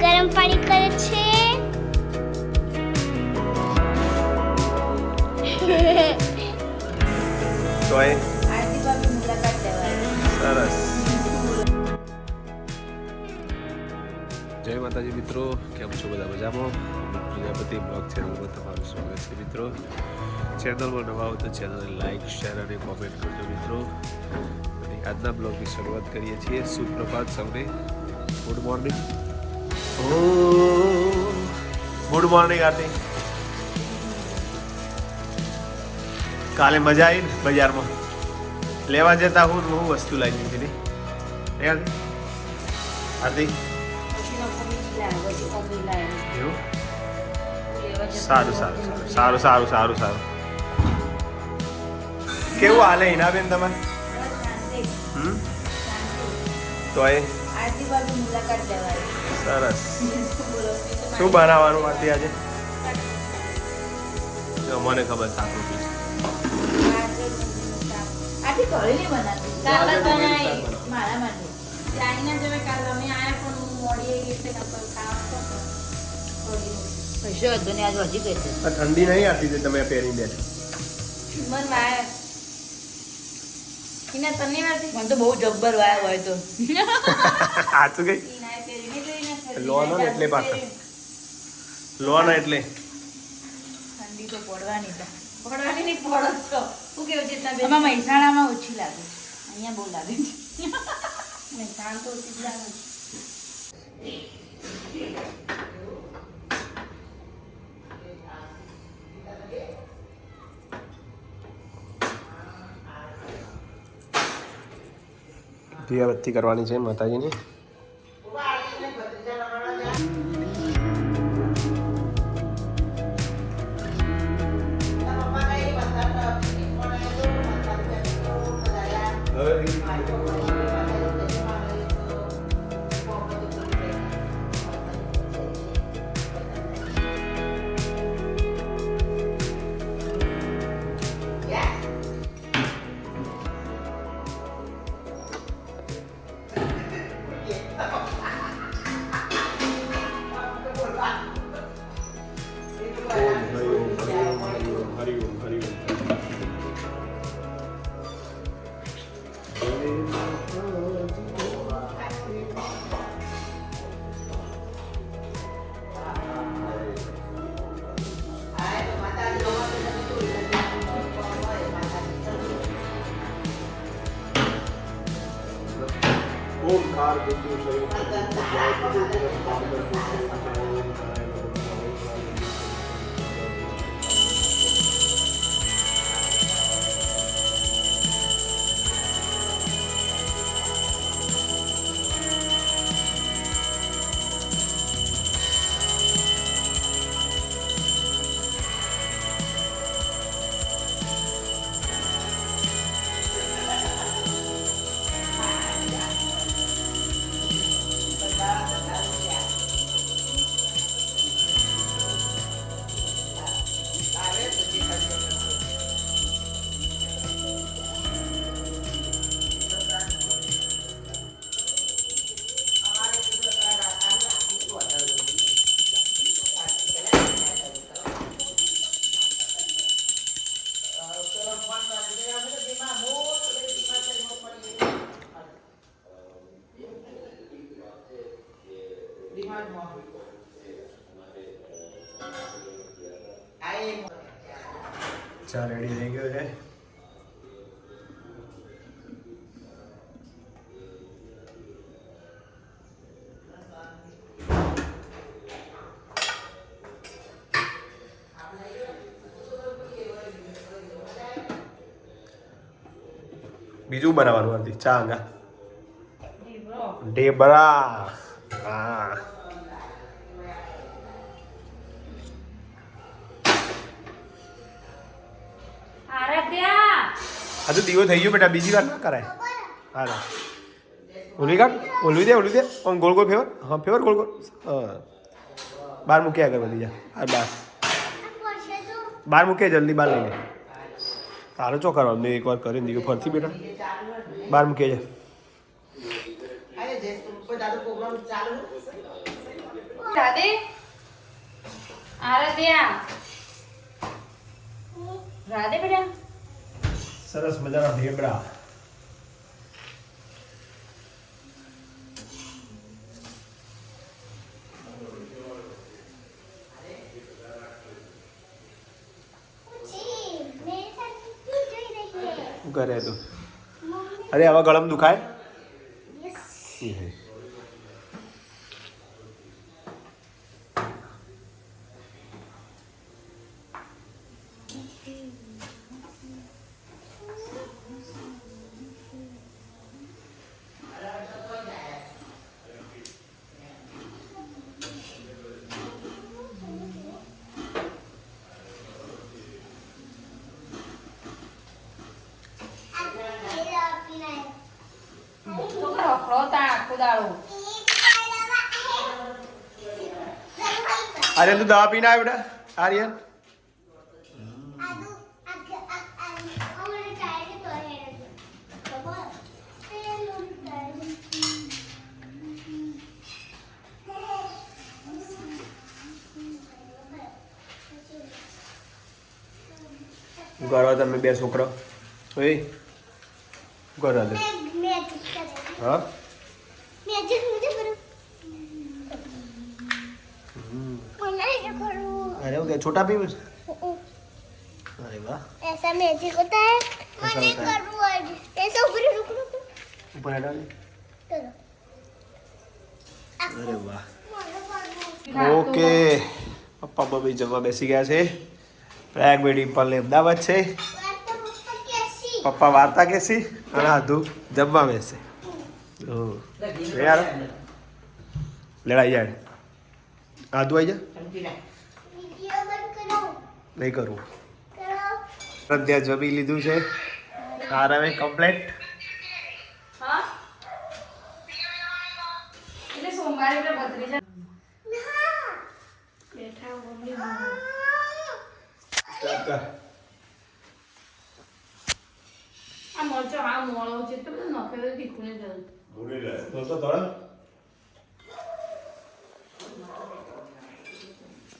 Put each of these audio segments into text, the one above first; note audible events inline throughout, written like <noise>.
ગરમ પાણી કરે છે. સરસ. જય માતાજી મિત્રો કેમ છો બધા મજામાં? પ્રજાપતિ બ્લોગ ચેનલમાં તમારું સ્વાગત છે મિત્રો. ચેનલમાં નવા હો તો ચેનલને લાઈક શેર અને કોમેન્ટ કરજો મિત્રો. અને આજના બ્લોગની શરૂઆત કરીએ છીએ. સુપ્રભાત સૌને good morning. Good morning Aarti કાલે મજા આવી ને બજારમાં. લેવા જતા હું હું વસ્તુ લાવી દીધી ને આરતી સારું સારું સારું. સારું સારું સારું કેવું હાલે હિનાબેન તમારે? તો એ? સરસ. શું બનાવવાનું આરતી આજે? જો મને ખબર આ ઠંડી નહીં આવતી તે તમે પહેરી બેઠ. મને તો બહુ જબ્બર વાયા હોય તો. <laughs> સાચું કઈ લોનો ને એટલે પાછળ. લોન એટલે. ઠંડી તો પડવાની છે. પડવાની નહીં પડો તો. શું કેવું છે તમે આમાં મહેસાણામાં ઓછી લાગે. અહીંયા બહુ લાગે. છે મેં તો ઓછી લાગે. છે. દીવાબત્તી કરવાની છે માતાજીની. હરિ ઓમ હરિ ઓમ હરિ ઓમ ઓમ કાર બિંદુ સંયુક્ત ચા રેડી થઈ ગયો છે. બીજું બનાવવાનું હતી ચા આગા ઢેબરા. હા. આ તો દીવો થઈ ગયો બેટા બીજી વાર ના કરાય હા ઓલવી કાઢ ઓલવી દે ઓલવી દે આમ ગોળ ગોળ ફેવર હા ફેવર ગોળ ગોળ હા બાર મૂક્યા આગળ બધી જા આ બાર બાર મૂકે જલ્દી બાર લઈને તારે ચો કરવાનું મેં એકવાર કરીને દીધું ફરતી બેટા બાર મૂકે છે રાધે આરાધ્યા રાધે બેટા સરસ મજાના ઢેબડા શું કરે તું. અરે આવા ગળમ દુખાય એ હે. છોકરો ખોતા આખો દાડો આર્યન તું દવા પીને આવ્યો બેટા. આર્યન. ગરવા તમે બે છોકરા ઓય. કરો હા? અરે હું કે છોટા પીવું છે? અરે વાહ ऐसा मैजिक होता है ऐसा मुझे होता है। करूँ आज ऐसा ऊपर रुक रुक ઉપર હેડા ને. चलो અરે વાહ ઓકે પપ્પા મમ્મી જમવા બેસી ગયા છે પ્રયાગ બેડી પલ્લે અમદાવાદ છે પપ્પા વાર્તા કહેશી અને આધુ જમવા બેસે લે યાર લડાઈ જાય આદુ આવી જા નહીં કરવું ત્યાં જમી લીધું છે આરામે કમ્પ્લેટ આ મોચો આ મોળો જરૂર તો તળ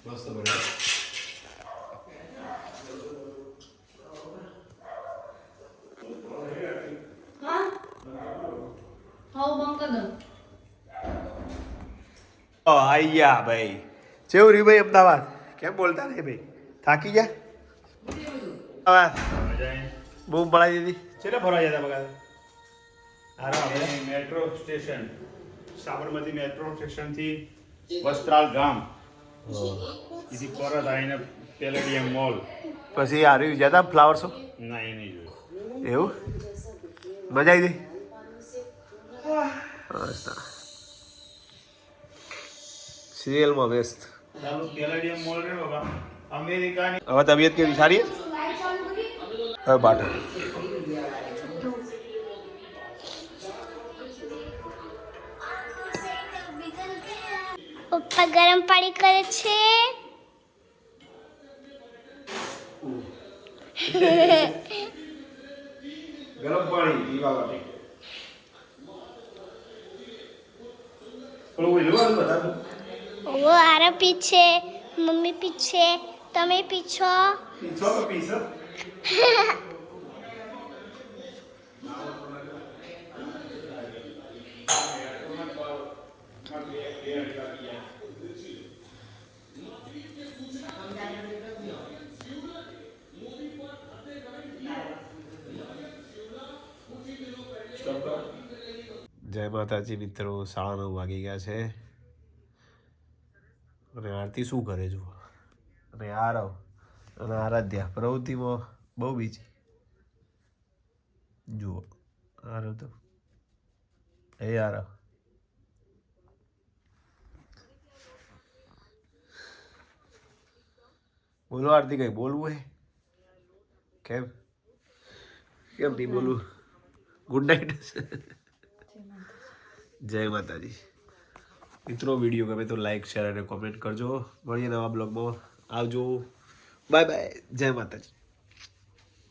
મસ્ત બન્યું ભાઈ જેવું રહ્યું ભાઈ અમદાવાદ કેમ બોલતા નહીં ભાઈ થાકી ગયા અમદાવાદ બૂમ પડાવી દીધી કેટલા ફરવા જતા બગા આરામ એ મેટ્રો સ્ટેશન સાબરમતી મેટ્રો સ્ટેશનથી વસ્ત્રાલ ગામ. એથી પરત આવીને પેલેડિયમ મોલ. પછી હાર્યું જતા ફ્લાવર શો? ના એ નહીં જોયું. એવું? મજા આવી ગઈ? સિરિયલમાં વ્યસ્ત. પેલેડિયમ મોલ રે બાબા. અમેરિકાની હવે તબિયત કેવી? સારી હવે બાટો ગરમ પાણી કરે છે. ગરમ પાણી પીવા માટે. પીછે મમ્મી પીછે તમે પીછો. પીછો તો પીછો. <laughs> જય માતાજી મિત્રો સાડા નવ વાગી ગયા છે. અને આરતી શું કરે જુઓ? અને આરવ અને આરાધ્યા, પ્રવૃત્તિમાં બહુ બીજી જુઓ આરવ તો. એ આરવ બોલો આરતી, કઈ બોલવું હે? કેમ? કેમ નહીં બોલવું? ગુડ નાઇટ જય માતાજી. મિત્રો વીડિયો ગમે તો લાઈક શેર અને કોમેન્ટ કરજો. મળીએ નવા બ્લોગમાં આવજો. બાય બાય જય માતાજી.